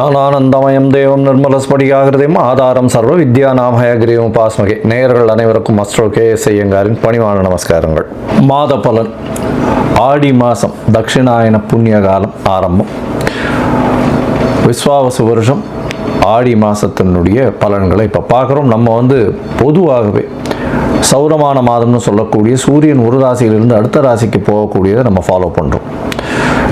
ஞானானந்தமயம் தேவம் நிர்மலஸ்படிகாகிருதையும் ஆதாரம் சர்வ வித்யாநாமயகிரியும் உபாஸ்மகே. நேயர்கள் அனைவருக்கும் அஸ்ட்ரோ கே எஸ் ஐயங்காரின் பணிவான நமஸ்காரங்கள். மாத பலன். ஆடி மாதம் தட்சிணாயன புண்ணிய காலம் ஆரம்பம். விஸ்வாவச வருஷம். ஆடி மாதத்தினுடைய பலன்களை இப்போ பார்க்குறோம். நம்ம வந்து பொதுவாகவே சௌரமான மாதம்னு சொல்லக்கூடிய சூரியன் ஒரு ராசியிலிருந்து அடுத்த ராசிக்கு போகக்கூடியதை நம்ம ஃபாலோ பண்ணுறோம்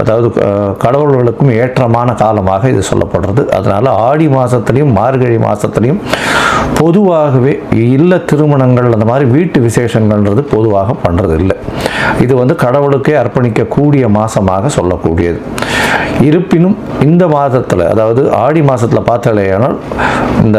அதாவது கடவுள்களுக்கும் ஏற்றமான காலமாக இது சொல்லப்படுறது. அதனால் ஆடி மாதத்துலேயும் மார்கழி மாதத்துலேயும் பொதுவாகவே இல்ல திருமணங்கள் அந்த மாதிரி வீட்டு விசேஷங்கள்ன்றது பொதுவாக பண்ணுறது இல்லை இது வந்து கடவுளுக்கே அர்ப்பணிக்கக்கூடிய மாதமாக சொல்லக்கூடியது. இருப்பினும் இந்த மாதத்தில் அதாவது ஆடி மாதத்தில் பார்த்தாலேயானால் இந்த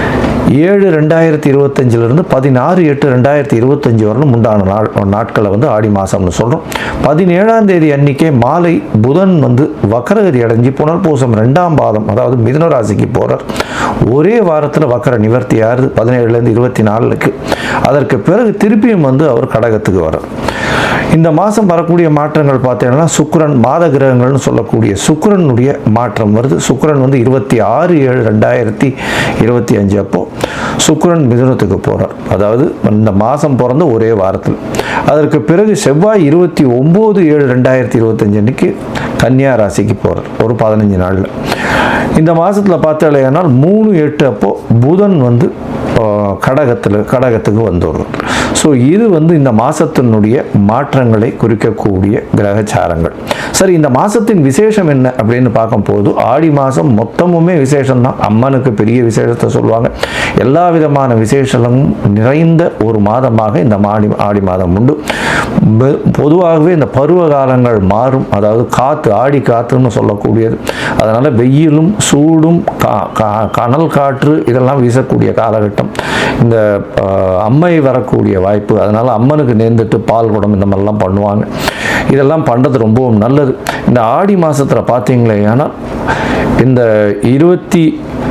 ஏழு ரெண்டாயிரத்தி இருபத்தஞ்சிலிருந்து பதினாறு எட்டு ரெண்டாயிரத்தி இருபத்தஞ்சி வரலும் உண்டான நாள் நாட்களை வந்து ஆடி மாதம்னு சொல்கிறோம் பதினேழாம் தேதி அன்னைக்கே மாலை புதன் வந்து வக்கரகதி அடைஞ்சு புனர்பூசம் ரெண்டாம் பாதம் அதாவது மிதுன ராசிக்கு போகிறார் ஒரே வாரத்தில் வக்கர நிவர்த்தி ஆறு பதினேழுலேருந்து இருபத்தி நாலுக்கு. அதற்கு பிறகு திருப்பியும் வந்து அவர் கடகத்துக்கு வரார் இந்த மாதம் வரக்கூடிய மாற்றங்கள் பார்த்தீங்கன்னா சுக்கிரன் மாத கிரகங்கள்னு சொல்லக்கூடிய சுக்ரனுடைய மாற்றம் வருது. சுக்கிரன் வந்து இருபத்தி ஆறு ஏழு ரெண்டாயிரத்தி இருபத்தி அஞ்சு அப்போ சுக்ரன் மிதுனத்துக்கு போகிறார் அதாவது இந்த மாதம் பிறந்த ஒரே வாரத்தில். அதற்கு பிறகு செவ்வாய் இருபத்தி ஒம்பது ஏழு ரெண்டாயிரத்தி இருபத்தஞ்சு அன்னைக்கு கன்னியா ராசிக்கு போகிறார் ஒரு பதினஞ்சு நாளில். இந்த மாதத்தில் பார்த்தாலேனால் மூணு எட்டு அப்போது புதன் வந்து கடகத்தில் கடகத்துக்கு வந்துடுறோம் ஸோ இது வந்து இந்த மாதத்தினுடைய மாற்றங்களை குறிக்கக்கூடிய கிரகச்சாரங்கள். சரி இந்த மாதத்தின் விசேஷம் என்ன அப்படின்னு பார்க்கும்போது ஆடி மாதம் மொத்தமுமே விசேஷம்தான். அம்மனுக்கு பெரிய விசேஷத்தை சொல்லுவாங்க. எல்லா விதமான விசேஷமும் நிறைந்த ஒரு மாதமாக இந்த மாடி ஆடி மாதம் உண்டு. பொதுவாகவே இந்த பருவ காலங்கள் மாறும். அதாவது காற்று ஆடி காற்றுன்னு சொல்லக்கூடியது. அதனால் வெயிலும் சூடும் கா- கனல் காற்று இதெல்லாம் வீசக்கூடிய காலகட்டம். இந்த அம்மை வரக்கூடிய வாய்ப்பு. அதனால் அம்மனுக்கு நேர்ந்துட்டு பால் குடம் இந்த மாதிரிலாம் பண்ணுவாங்க. இதெல்லாம் பண்ணுறது ரொம்பவும் நல்லது. இந்த ஆடி மாதத்தில் பார்த்தீங்களே ஆனால் இந்த இருபத்தி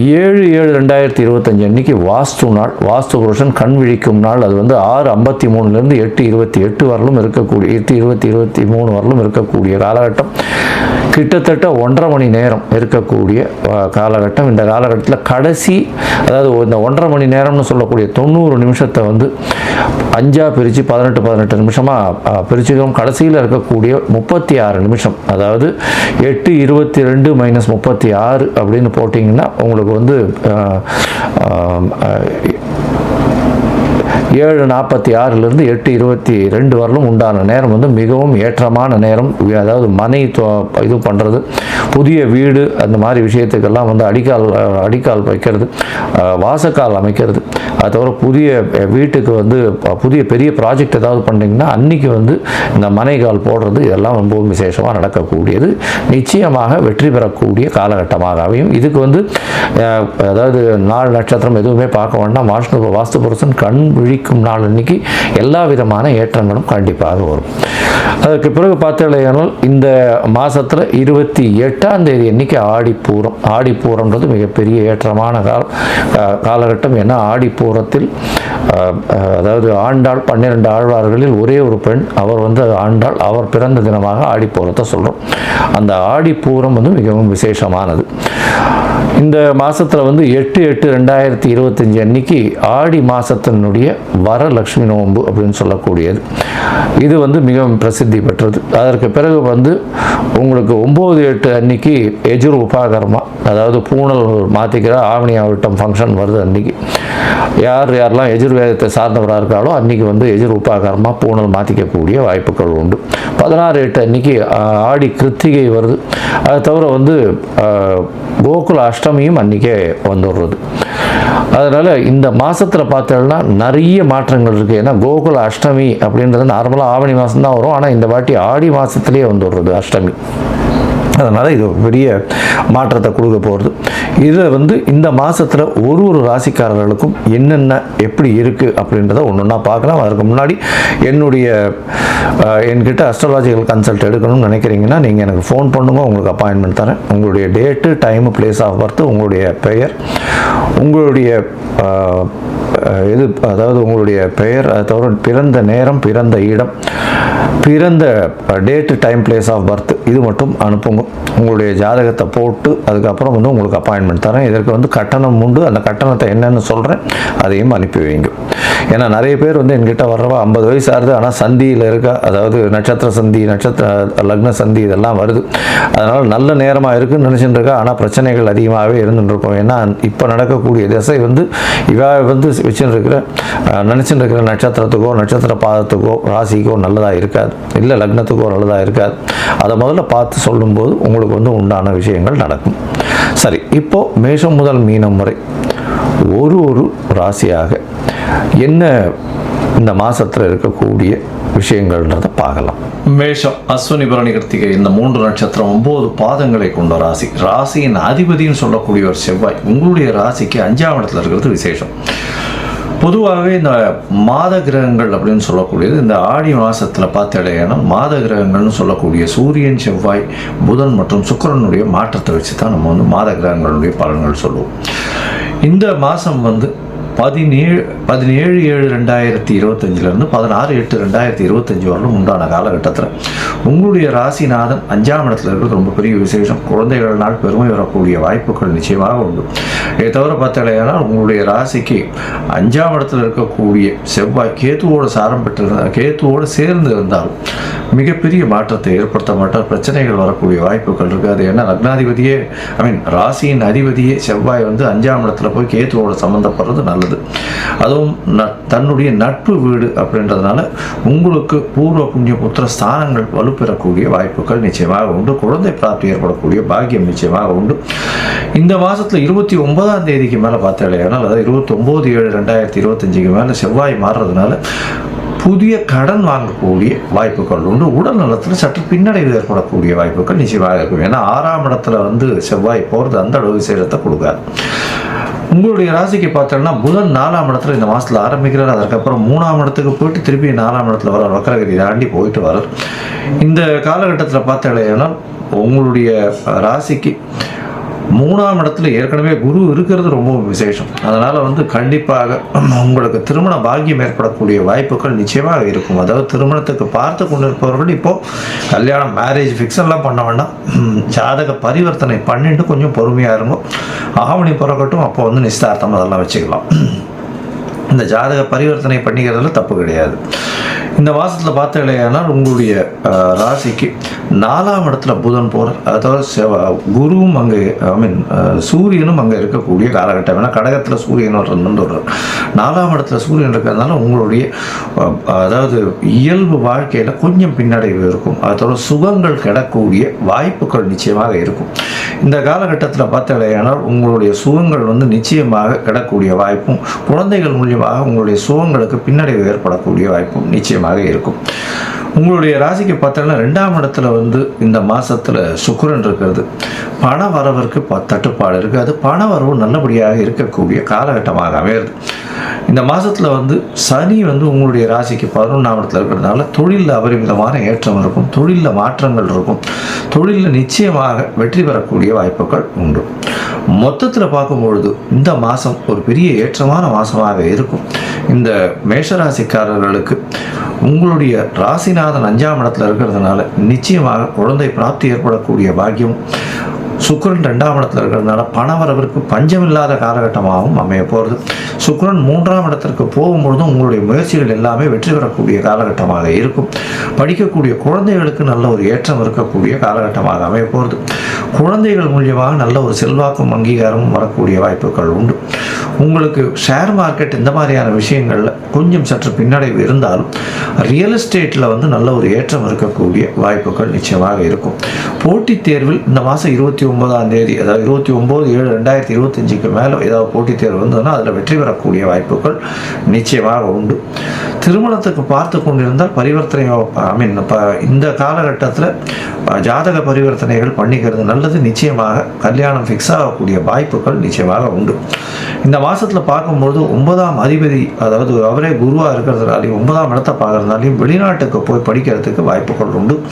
ஏழு ஏழு ரெண்டாயிரத்தி இருபத்தஞ்சு அன்னைக்கு வாஸ்து நாள் வாஸ்து புருஷன் கண் விழிக்கும் நாள். அது வந்து ஆறு ஐம்பத்தி மூணுலேருந்து எட்டு இருபத்தி எட்டு வரலும் இருக்கக்கூடிய எட்டு இருபத்தி இருபத்தி மூணு வரலும் இருக்கக்கூடிய காலகட்டம். கிட்டத்தட்ட ஒன்றரை மணி நேரம் இருக்கக்கூடிய காலகட்டம். இந்த காலகட்டத்தில் கடைசி அதாவது இந்த ஒன்றரை மணி நேரம்னு சொல்லக்கூடிய தொண்ணூறு நிமிஷத்தை வந்து அஞ்சாக பிரித்து பதினெட்டு பதினெட்டு நிமிஷமாக பிரிச்சுக்கிறோம். கடைசியில் இருக்கக்கூடிய முப்பத்தி ஆறு நிமிஷம். அதாவது எட்டு இருபத்தி ரெண்டு மைனஸ் முப்பத்தி ஆறு அப்படின்னு போட்டிங்கன்னா உங்களுக்கு வந்து ஏழு நாற்பத்தி ஆறுலேருந்து எட்டு இருபத்தி ரெண்டு வரலும் உண்டான நேரம் வந்து மிகவும் ஏற்றமான நேரம். அதாவது மனை தொ- இது பண்ணுறது புதிய வீடு அந்த மாதிரி விஷயத்துக்கெல்லாம் வந்து அடிக்கால் அடிக்கால் வைக்கிறது வாசக்கால் அமைக்கிறது. அது தவிர புதிய வீட்டுக்கு வந்து புதிய பெரிய ப்ராஜெக்ட் ஏதாவது பண்ணிங்கன்னா அன்றைக்கி வந்து இந்த மனைகால் போடுறது இதெல்லாம் ரொம்பவும் விசேஷமாக நடக்கக்கூடியது. நிச்சயமாக வெற்றி பெறக்கூடிய காலகட்டமாக அமையும். இதுக்கு வந்து அதாவது நாள் நட்சத்திரம் எதுவுமே பார்க்க வேண்டாம். வாஷ்ணு வாஸ்து புருஷன் கண் விழிக்கும் நாள் அன்னைக்கு எல்லா விதமான ஏற்றங்களும் கண்டிப்பாக வரும். அதற்கு பிறகு பார்த்தீங்கன்னா இந்த மாதத்தில் இருபத்தி எட்டாம் தேதி அன்னைக்கு ஆடிப்பூரம். ஆடிப்பூரம்ன்றது மிகப்பெரிய ஏற்றமான கால காலகட்டம். ஏன்னா ஆடிப்பூரம் புறத்தில் அதாவது ஆண்டாள் பன்னிரெண்டு ஆழ்வார்களில் ஒரே ஒரு பெண் அவர் வந்து ஆண்டாள் அவர் பிறந்த தினமாக ஆடிப்பூரத்தை சொல்கிறோம் அந்த ஆடிப்பூரம் வந்து மிகவும் விசேஷமானது. இந்த மாதத்தில் வந்து எட்டு எட்டு ரெண்டாயிரத்தி இருபத்தஞ்சி அன்னைக்கு ஆடி மாதத்தினுடைய வரலட்சுமி நோன்பு அப்படின்னு சொல்லக்கூடியது. இது வந்து மிகவும் பிரசித்தி பெற்றது. அதற்கு பிறகு வந்து உங்களுக்கு ஒம்பது எட்டு அன்னைக்கு எஜுர் உபாகரமாக அதாவது பூனல் மாற்றிக்கிற ஆவணி ஆவட்டம் ஃபங்க்ஷன் வருது அன்னைக்கு. யார் யாரெல்லாம் எஜுர்வேதத்தை சார்ந்தவராக இருக்காளோ அன்றைக்கி வந்து எதிர் உபாகரமாக பூனல் மாற்றிக்கக்கூடிய வாய்ப்புகள் உண்டு. பதினாறு எட்டு அன்னைக்கு ஆடி கிருத்திகை வருது. அது தவிர வந்து கோகுல அஷ்டமியும் அன்றைக்கே வந்துடுறது. அதனால் இந்த மாதத்தில் பார்த்தோம்னா நிறைய மாற்றங்கள் இருக்குது ஏன்னா கோகுல அஷ்டமி அப்படின்றது நார்மலாக ஆவணி மாதம் தான் வரும். ஆனால் இந்த வாட்டி ஆடி மாதத்துலேயே வந்துடுறது அஷ்டமி. அதனால் இது பெரிய மாற்றத்தை கொடுக்க போகிறது இதில் வந்து இந்த மாதத்தில் ஒரு ஒரு ராசிக்காரர்களுக்கும் என்னென்ன எப்படி இருக்குது அப்படின்றத ஒன்று ஒன்றா பார்க்கலாம். அதற்கு முன்னாடி என்னுடைய என்கிட்ட அஸ்ட்ராலாஜிக்கல் கன்சல்ட் எடுக்கணும்னு நினைக்கிறீங்கன்னா நீங்கள் எனக்கு ஃபோன் பண்ணுங்க உங்களுக்கு அப்பாயின்மெண்ட் தரேன். உங்களுடைய date time place of birth உங்களுடைய பெயர் உங்களுடைய இது அதாவது உங்களுடைய பெயர் அது தவிர பிறந்த நேரம் பிறந்த இடம் பிறந்த date time place of birth இது மட்டும் அனுப்புங்க. உங்களுடைய ஜாதகத்தை போட்டு அதுக்கப்புறம் வந்து உங்களுக்கு அப்பாயின்மெண்ட் தரேன். இதற்கு வந்து கட்டணம் உண்டு. அந்த கட்டணத்தை என்னன்னு சொல்கிறேன் அதையும் அனுப்பி வைங்க. ஏன்னா நிறைய பேர் வந்து என்கிட்ட வர்றவா ஐம்பது வயசு ஆகுது ஆனால் சந்தியில் இருக்க அதாவது நட்சத்திர சந்தி நட்சத்திர லக்ன சந்தி இதெல்லாம் வருது. அதனால் நல்ல நேரமாக இருக்குன்னு நினச்சிட்டு இருக்கா. ஆனால் பிரச்சனைகள் அதிகமாகவே இருந்துட்டு இருக்கும். ஏன்னா இப்போ நடக்கக்கூடிய திசை வந்து இவா வந்து வச்சுருக்கிற இருக்கிற இருக்கிற நட்சத்திரத்துக்கோ நட்சத்திர பாதத்துக்கோ ராசிக்கோ நல்லதாக இருக்காது. இல்லை லக்னத்துக்கோ நல்லதாக இருக்காது. அதை முதல்ல பார்த்து சொல்லும்போது உங்களுக்கு வந்து உண்டான விஷயங்கள் நடக்கும். சரி இப்போது மேஷம் முதல் மீனம் வரை ஒரு ஒரு ராசியாக என்ன இந்த மாதத்தில் இருக்கக்கூடிய விஷயங்கள்ன்றத பார்க்கலாம். மேஷம் அஸ்வினி பரணி கிருத்திகை இந்த மூன்று நட்சத்திரம் ஒன்பது பாதங்களை கொண்ட ராசி. ராசியின் அதிபதின்னு சொல்லக்கூடிய ஒரு செவ்வாய். உங்களுடைய ராசிக்கு அஞ்சாம் இடத்துல இருக்கிறது விசேஷம். பொதுவாகவே இந்த மாத கிரகங்கள் அப்படின்னு சொல்லக்கூடியது இந்த ஆடி மாதத்தில் பார்த்தடையானா மாத கிரகங்கள்னு சொல்லக்கூடிய சூரியன் செவ்வாய் புதன் மற்றும் சுக்கிரனுடைய மாற்றத்தை வச்சு தான் நம்ம வந்து மாத கிரகங்களுடைய பலன்கள் சொல்லுவோம். இந்த மாதம் வந்து பதினேழு பதினேழு ஏழு ரெண்டாயிரத்தி இருபத்தஞ்சிலேருந்து பதினாறு எட்டு ரெண்டாயிரத்தி இருபத்தஞ்சி வரலும் உண்டான காலகட்டத்தில் உங்களுடைய ராசிநாதன் அஞ்சாம் இடத்துல இருக்கிறது ரொம்ப பெரிய விசேஷம். குழந்தைகள்னால் பெருமை வரக்கூடிய வாய்ப்புகள் நிச்சயமாக உண்டு. இதை தவிர பார்த்தாலேனால் உங்களுடைய ராசிக்கு அஞ்சாம் இடத்துல இருக்கக்கூடிய செவ்வாய் கேத்துவோட சாரம் பெற்றிருந்த கேத்துவோடு சேர்ந்து இருந்தாலும் மிகப்பெரிய மாற்றத்தை ஏற்படுத்த மாட்டார். பிரச்சனைகள் வரக்கூடிய வாய்ப்புகள் இருக்காது. ஏன்னா லக்னாதிபதியே ஐ மீன் ராசியின் அதிபதியே செவ்வாய் வந்து அஞ்சாம் இடத்துல போய் கேத்துவோட சம்மந்தப்படுறது நல்லது அதுவும் ந- தன்னுடைய நட்பு வீடு அப்படின்றதுனால உங்களுக்கு பூர்வ புண்ணிய புத்திர ஸ்தானங்கள் வலுப்பெறக்கூடிய வாய்ப்புகள் நிச்சயமாக உண்டு. குழந்தை பிராப்தி ஏற்படக்கூடிய பாக்கியம் நிச்சயமாக உண்டு. இந்த மாதத்தில் இருபத்தி ஒன்பதாம் தேதிக்கு மேலே பார்த்தாலேனால் அதாவது இருபத்தி ஒம்பது ஏழு ரெண்டாயிரத்தி இருபத்தஞ்சுக்கு மேலே செவ்வாய் மாறுறதுனால புதிய கடன் வாங்கக்கூடிய வாய்ப்புகள் உண்டு. உடல் நலத்தில் சற்று பின்னடைவு ஏற்படக்கூடிய வாய்ப்புகள் நிச்சயமாக இருக்கும். ஏன்னா ஆறாம் இடத்துல வந்து செவ்வாய் போகிறது அந்த அளவு விசேஷத்தை கொடுக்காது. உங்களுடைய ராசிக்கு பார்த்தோம்னா புதன் நாலாம் இடத்துல இந்த மாதத்தில் ஆரம்பிக்கிறார். அதுக்கப்புறம் மூணாம் இடத்துக்கு போயிட்டு திருப்பி நாலாம் இடத்துல வர வக்கரகிரி தாண்டி போயிட்டு வரார் இந்த காலகட்டத்தில் பார்த்தாலேனா உங்களுடைய ராசிக்கு மூணாம் இடத்துல ஏற்கனவே குரு இருக்கிறது ரொம்ப விசேஷம். அதனால் வந்து கண்டிப்பாக உங்களுக்கு திருமண பாக்கியம் ஏற்படக்கூடிய வாய்ப்புகள் நிச்சயமாக இருக்கும். அதாவது திருமணத்துக்கு பார்த்து கொண்டிருப்பவர்கள் இப்போது கல்யாணம் மேரேஜ் ஃபிக்ஸன்லாம் பண்ண வேண்டாம். ஜாதக பரிவர்த்தனை பண்ணிட்டு கொஞ்சம் பொறுமையாக இருக்கும் ஆவணி பிறக்கட்டும் அப்போ வந்து நிஸ்தார்த்தம் அதெல்லாம் வச்சுக்கலாம். இந்த ஜாதக பரிவர்த்தனை பண்ணிக்கிறதுல தப்பு கிடையாது. இந்த மாதத்தில் பார்த்தீங்கன்னா உங்களுடைய ராசிக்கு நாலாம் இடத்துல புதன் போகிறார் அதாவது செவ குருவும் அங்கே ஐ மீன் சூரியனும் அங்கே இருக்கக்கூடிய காலகட்டம். ஏன்னா கடகத்தில் சூரியன் வந்து சொல்கிறார் நாலாம் இடத்துல சூரியன் இருக்கிறதுனால உங்களுடைய அதாவது இயல்பு வாழ்க்கையில் கொஞ்சம் பின்னடைவு இருக்கும். அதோட சுகங்கள் கிடக்கூடிய வாய்ப்புகள் நிச்சயமாக இருக்கும். இந்த காலகட்டத்தில் பார்த்தாலேயானால் உங்களுடைய சுகங்கள் வந்து நிச்சயமாக கிடக்கூடிய வாய்ப்பும் குழந்தைகள் மூலியமாக உங்களுடைய சுகங்களுக்கு பின்னடைவு ஏற்படக்கூடிய வாய்ப்பும் நிச்சயமாக இருக்கும். உங்களுடைய ராசிக்கு பார்த்தோன்னா ரெண்டாம் இடத்துல வந்து இந்த மாசத்துல சுக்குரன் இருக்கிறது. பண வரவருக்கு ப- தட்டுப்பாடு இருக்குது அது பண வரவு நல்லபடியாக இருக்கக்கூடிய காலகட்டமாக அமையிறது. இந்த மாசத்துல வந்து சனி வந்து உங்களுடைய ராசிக்கு பதினொன்றாம் இடத்துல இருக்கிறதுனால தொழிலில் அபரிமிதமான ஏற்றம் இருக்கும். தொழிலில் மாற்றங்கள் இருக்கும். தொழிலில் நிச்சயமாக வெற்றி பெறக்கூடிய வாய்ப்புகள் உண்டு. மொத்தத்தில் பார்க்கும்பொழுது இந்த மாதம் ஒரு பெரிய ஏற்றமான மாதமாக இருக்கும். இந்த மேஷராசிக்காரர்களுக்கு உங்களுடைய ராசி ராசிநாதன் அஞ்சாம் இடத்துல இருக்கிறதுனால நிச்சயமாக குழந்தை பிராப்தி ஏற்படக்கூடிய பாக்கியம் சுக்கரன் ரெண்டாம் இடத்துல இருக்கிறதுனால பணவரவிற்கு பஞ்சமில்லாத காலகட்டமாகவும் அமைய போகிறது சுக்கரன் மூன்றாம் இடத்திற்கு போகும்பொழுதும் உங்களுடைய முயற்சிகள் எல்லாமே வெற்றி பெறக்கூடிய காலகட்டமாக இருக்கும். படிக்கக்கூடிய குழந்தைகளுக்கு நல்ல ஒரு ஏற்றம் இருக்கக்கூடிய காலகட்டமாக அமைய போகிறது குழந்தைகள் மூலியமாக நல்ல ஒரு செல்வாக்கும் அங்கீகாரமும் வரக்கூடிய வாய்ப்புகள் உண்டு. உங்களுக்கு ஷேர் மார்க்கெட் இந்த மாதிரியான விஷயங்களில் கொஞ்சம் சற்று பின்னடைவு இருந்தாலும் ரியல் எஸ்டேட்டில் வந்து நல்ல ஒரு ஏற்றம் இருக்கக்கூடிய வாய்ப்புகள் நிச்சயமாக இருக்கும். போட்டித் தேர்வில் இந்த மாதம் இருபத்தி ஒன்பதாம் தேதி அதாவது இருபத்தி ஒம்பது ஏழு ரெண்டாயிரத்தி இருபத்தஞ்சுக்கு மேலே ஏதாவது போட்டித் தேர்வு வந்ததுன்னா அதில் வெற்றி பெறக்கூடிய வாய்ப்புகள் நிச்சயமாக உண்டு. திருமணத்துக்கு பார்த்து கொண்டிருந்தால் பரிவர்த்தனை ஐ மீன் இப்போ இந்த காலகட்டத்தில் ஜாதக பரிவர்த்தனைகள் பண்ணிக்கிறது நல்லது. நிச்சயமாக கல்யாணம் ஃபிக்ஸ் ஆகக்கூடிய வாய்ப்புகள் நிச்சயமாக உண்டு. இந்த மாதத்தில் பார்க்கும்பொழுது ஒன்பதாம் அதிபதி அதாவது அவரே குருவாக இருக்கிறதுனாலையும் ஒன்பதாம் இடத்தை பார்க்கறதுனாலையும் வெளிநாட்டுக்கு போய் படிக்கிறதுக்கு வாய்ப்புகள் உண்டு.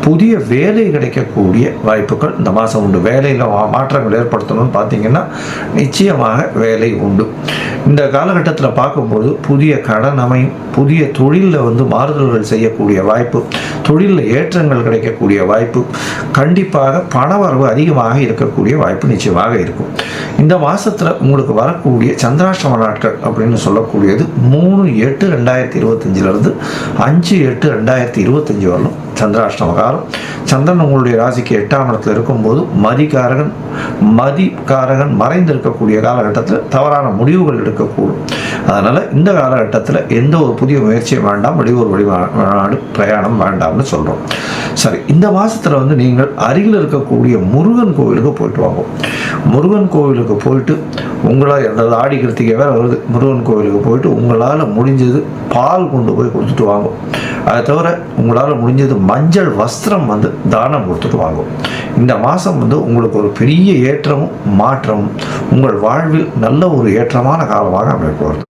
புதிய வேலை கிடைக்கக்கூடிய வாய்ப்புகள் இந்த மாதம் உண்டு. வேலையில் மா- மாற்றங்கள் ஏற்படுத்தணும்னு பார்த்தீங்கன்னா நிச்சயமாக வேலை உண்டு. இந்த காலகட்டத்தில் பார்க்கும்போது புதிய கடன் அமையும். புதிய தொழிலில் வந்து மாறுதல்கள் செய்யக்கூடிய வாய்ப்பு. தொழிலில் ஏற்றங்கள் கிடைக்கக்கூடிய வாய்ப்பு. கண்டிப்பாக பணவரவு அதிகமாக இருக்கக்கூடிய வாய்ப்பு நிச்சயமாக இருக்கும். இந்த மாதத்தில் உங்களுக்கு வர வரக்கூடிய சந்திராஷ்டம நாட்கள் அப்படின்னு சொல்லக்கூடியது மூணு எட்டு ரெண்டாயிரத்தி இருபத்தஞ்சிலிருந்து அஞ்சு எட்டு ரெண்டாயிரத்தி இருபத்தஞ்சி வரலும் சந்திராஷ்டம காலம். சந்திரன் உங்களுடைய ராசிக்கு எட்டாம் இடத்துல இருக்கும்போது மதிகாரகன் மதிகாரகன் மறைந்திருக்கக்கூடிய காலகட்டத்தில் தவறான முடிவுகள் எடுக்கக்கூடும். அதனால் இந்த காலகட்டத்தில் எந்த ஒரு புதிய முயற்சியும் வேண்டாம் வெளியூர் வெளிநாடு பிரயாணம் வேண்டாம்னு சொல்கிறோம் சரி இந்த மாதத்தில் வந்து நீங்கள் அருகில் இருக்கக்கூடிய முருகன் கோவிலுக்கு போயிட்டு வாங்க. முருகன் கோவிலுக்கு போயிட்டு உங்களால் அதாவது ஆடி கிருத்திகை வேறு வருது. முருகன் கோவிலுக்கு போயிட்டு உங்களால் முடிஞ்சது பால் கொண்டு போய் கொடுத்துட்டு வாங்கும் அதை தவிர உங்களால் முடிஞ்சது மஞ்சள் வஸ்திரம் வந்து தானம் கொடுத்துட்டு வாங்கும் இந்த மாதம் வந்து உங்களுக்கு ஒரு பெரிய ஏற்றமும் மாற்றமும் உங்கள் வாழ்வில் நல்ல ஒரு ஏற்றமான காலமாக அமைப்பு வருது